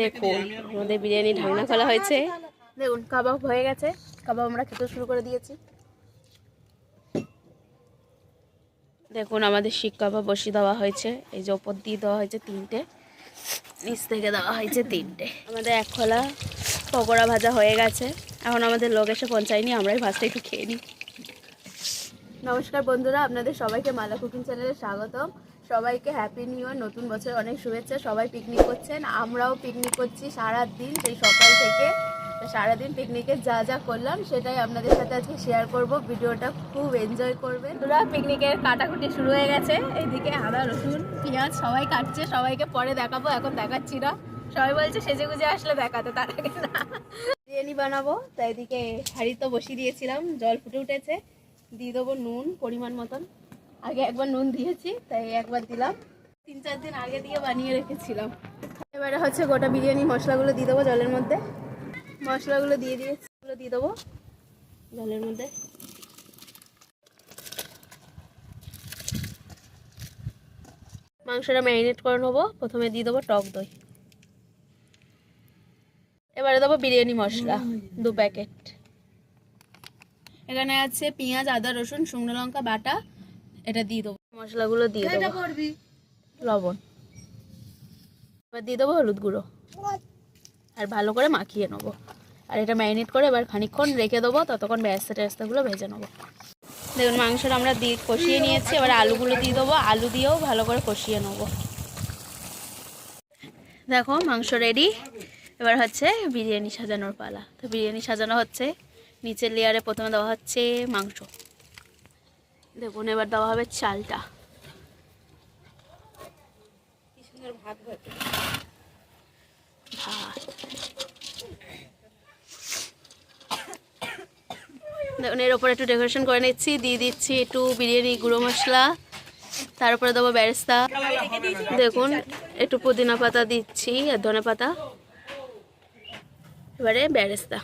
দেখুন আমাদের বিরিয়ানি ঢাকনা খোলা হয়েছে। দেখুন কাবাব হয়ে গেছে। কাবাব আমরা খেতে শুরু করে দিয়েছি। দেখুন আমাদের শিক কাবাব বসিয়ে দেওয়া হয়েছে। এই যে ওপর দিয়ে দেওয়া হয়েছে তিনটে নিচ থেকে দেওয়া হয়েছে তিনটে। আমাদের এক খোলা পকোড়া ভাজা হয়ে গেছে। এখন আমাদের লোক এসে পৌঁছায়নি আমরাই ভাজটা একটু খেয়ে নিই। নমস্কার বন্ধুরা, আপনাদের সবাইকে মালা কুকিং চ্যানেলে স্বাগতম। সবাইকে হ্যাপি নিউ ইয়ার নতুন বছর অনেক শুভেচ্ছা, সবাই পিকনিক করছেন। আমরাও পিকনিক করছি সারা দিন সেই সকাল থেকে সারাদিন পিকনিকে যা যা করলাম, সেটাই আপনাদের সাথে আজকে শেয়ার করব। ভিডিওটা খুব এনজয় করবেন। তোরা পিকনিকের কাটাকুটি শুরু হয়ে গেছে। এইদিকে আদা, রসুন, পেঁয়াজ সবাই কাটছে, সবাইকে পরে দেখাবো, এখন দেখাচ্ছি না। সবাই বলছে সেজে গুজে আসলে দেখাতে, তার আগে না। বিরিয়ানি বানাবো, তাই এদিকে হাঁড়ি তো বসিয়ে দিয়েছিলাম, জল ফুটে উঠেছে। দিয়ে দেবো নুন, পরিমাণ মতন। আগে একবার নুন দিয়েছি, তাই একবার দিলাম। তিন চার দিন আগে দিয়ে বানিয়ে রেখেছিলাম। এবারে হচ্ছে গোটা বিরিয়ানি মশলাগুলো দিয়ে দেবো জলের মধ্যে। মশলাগুলো দিয়ে দিয়েছি ওগুলো দিয়ে দেবো জলের মধ্যে। মাংসটা ম্যারিনেট করে নেব, প্রথমে দিয়ে দেবো টক দই। এবারে দেবো বিরিয়ানি মশলা, দু প্যাকেট। এখানে আছে পেঁয়াজ আদা রসুন শুকনো লঙ্কা বাটা। এটা দিয়ে দেবো। মশলাগুলো দিয়ে দেবো। লবণ। এবার দিয়ে দেবো হলুদ গুঁড়ো। আর ভালো করে মাখিয়ে নেব। আর এটা ম্যারিনেট করে এবার খানিকক্ষণ রেখে দেবো। ততক্ষণ ব্যস্তা ট্যাস্তাগুলো ভেজে নেব। দেখুন মাংসটা আমরা দিয়ে কষিয়ে নিয়েছি। এবার আলুগুলো দিয়ে দেবো। আলু দিয়েও ভালো করে কষিয়ে নেব। দেখো মাংস রেডি এবার হচ্ছে বিরিয়ানি সাজানোর পালা। তো বিরিয়ানি সাজানো হচ্ছে। নিচের লেয়ারে প্রথমে দেওয়া হচ্ছে মাংস। দেখুন, এবার দেওয়া হবে চালটা। ভাত দেখুন, এর ওপরে একটু ডেকোরেশন করে নিচ্ছি। দিয়ে দিচ্ছি একটু বিরিয়ানি, গুঁড়ো মশলা। তার উপরে দেবো বেরেস্তা দেখুন, একটু পুদিনা পাতা দিচ্ছি, আর ধনে পাতা এবারে বেরেস্তা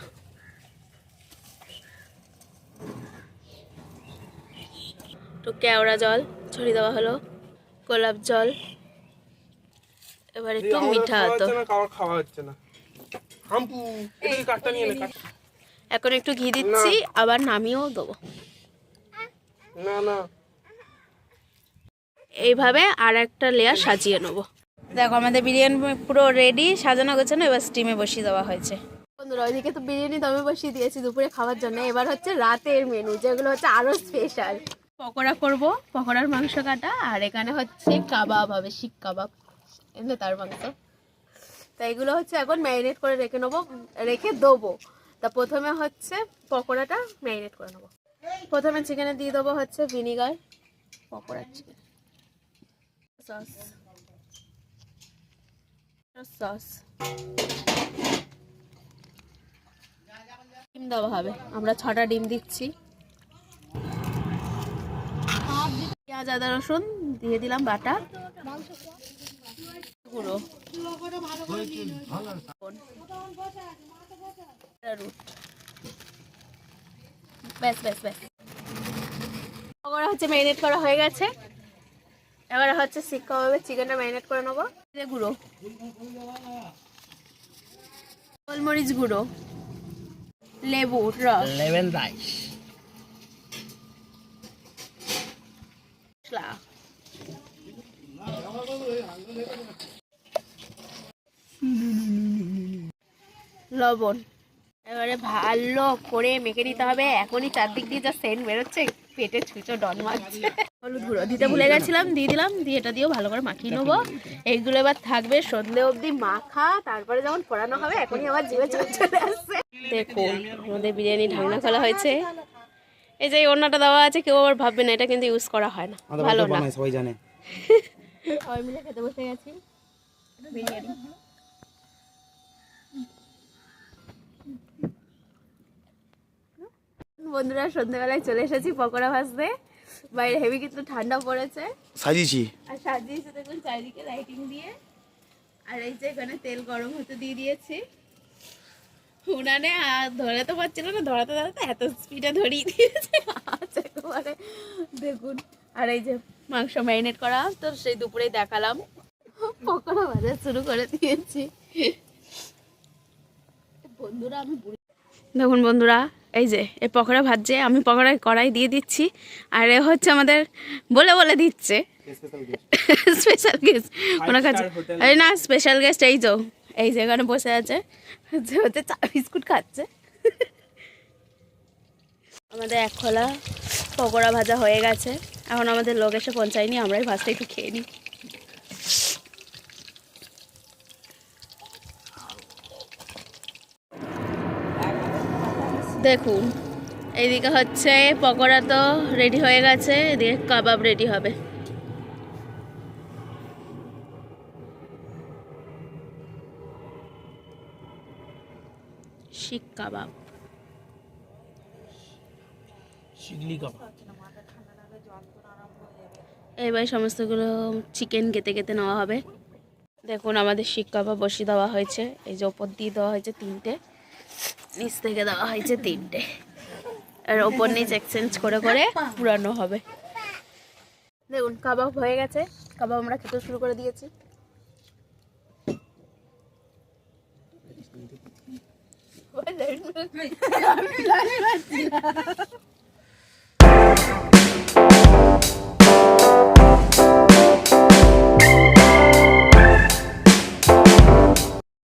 একটু কেওড়া জল ছড়িয়ে দেওয়া হলো গোলাপ জল এবার একটু মিঠা হতো খাওয়া হচ্ছে না। নে। এখন একটু ঘি দিচ্ছি আবার নামিয়েও দেবো। না না। এইভাবে আর একটা লেয়ার সাজিয়ে নেব। দেখো আমাদের বিরিয়ানি পুরো রেডি সাজানো গোছানো এবার স্টিমে বসিয়ে দেওয়া হয়েছে। বন্ধুরা ওইদিকে তো বিরিয়ানি দমে বসিয়ে দিয়েছি দুপুরে খাওয়ার জন্য। এবার হচ্ছে রাতের মেনু যেগুলো হচ্ছে আরও স্পেশাল পকোড়া করব, পকোড়ার মাংস কাটা, আর এখানে হচ্ছে কাবাব হবে শিক কাবাব এমনি তার মাংস। তা এগুলো হচ্ছে এখন ম্যারিনেট করে রেখে নেব, রেখে দেবো। তা প্রথমে হচ্ছে পকোড়াটা ম্যারিনেট করে নেব। প্রথমে চিকেনে দিয়ে দেবো হচ্ছে ভিনিগার, পকোড়ার চিকেন। সস। সস। ডিম দেওয়া হবে, আমরা ছটা ডিম দিচ্ছি। পেঁয়াজ আদা রসুন, দিয়ে দিলাম বাটা। গুঁড়ো। ব্যাস ব্যাস ব্যাস। হচ্ছে করা হয়ে গেছে। এবার হচ্ছে চিকেনটা ম্যারিনেট করে গুঁড়ো। গোলমরিচ গুঁড়ো। লেবু রস। লেমন রাইস মশলা লবণ। এবারে ভালো করে মেখে নিতে হবে। এখনই চারদিক দিয়ে যা সেন্ট বেরোচ্ছে পেটে ছুঁচো ডন মারছে। হলুদ গুঁড়ো। দিতে ভুলে গেছিলাম দিয়ে দিলাম দিয়ে এটা দিয়েও ভালো করে মাখিয়ে নেব। এইগুলো এবার থাকবে সন্ধে অবধি মাখা তারপরে যখন ফোড়ানো হবে এখনই আবার জিভে জল চলে আসছে। দেখুন আমাদের বিরিয়ানি ঢাকনা খোলা হয়েছে। এই যে এই ওড়নাটা দেওয়া আছে কেউ আবার ভাববে না এটা কিন্তু ইউজ করা হয় না। ভালো না। সবাই জানে। সবাই মিলে খেতে বসে গেছি। বিরিয়ানি। বন্ধুরা সন্ধ্যেবেলায় চলে এসেছি পকোড়া ভাজতে। বাইরে হেভি কিন্তু ঠান্ডা পড়েছে। সাজিয়েছি। আর সাজিয়েছে দেখুন চারিদিকে লাইটিং দিয়ে। আর এই যে এখানে তেল গরম হতে দিয়ে দিয়েছি। উনানে আর ধরাতে পারছিল না ধরাতে ধরাতে এত স্পিডে ধরিয়ে দিয়েছে। আচ্ছা একেবারে। দেখুন আর এই যে মাংস ম্যারিনেট করা তো সেই দুপুরেই দেখালাম। পকোড়া ভাজা শুরু করে দিয়েছি। বন্ধুরা আমি দেখুন বন্ধুরা এই যে এই পকোড়া ভাজছে আমি পকোড়ায় কড়াই দিয়ে দিচ্ছি আর এ হচ্ছে আমাদের বলে বলে দিচ্ছে। স্পেশাল গেস্ট ওনার কাছে এই না স্পেশাল গেস্ট এই তো এই যে এখানে বসে আছে। যে হচ্ছে চা বিস্কুট খাচ্ছে। আমাদের এক খোলা পকোড়া ভাজা হয়ে গেছে। এখন আমাদের লোক এসে পৌঁছায়নি আমরাই ভাজটা একটু খেয়ে নিই। দেখুন এইদিকে হচ্ছে পকোড়া তো রেডি হয়ে গেছে এদিকে কাবাব রেডি হবে। শিক কাবাব। শিগলি কাবাব। এবার সমস্তগুলো চিকেন কেটে কেটে নেওয়া হবে। দেখুন আমাদের শিক কাবাব বসিয়ে দেওয়া হয়েছে এই যে ওপর দিয়ে দেওয়া হয়েছে তিনটে। নিচ থেকে দেওয়া হয়েছে তিনটে আর ওপর নিচ এক্সচেঞ্জ করে করে পুরানো হবে দেখুন কাবাব হয়ে গেছে। কাবাব আমরা খেতে শুরু করে দিয়েছি।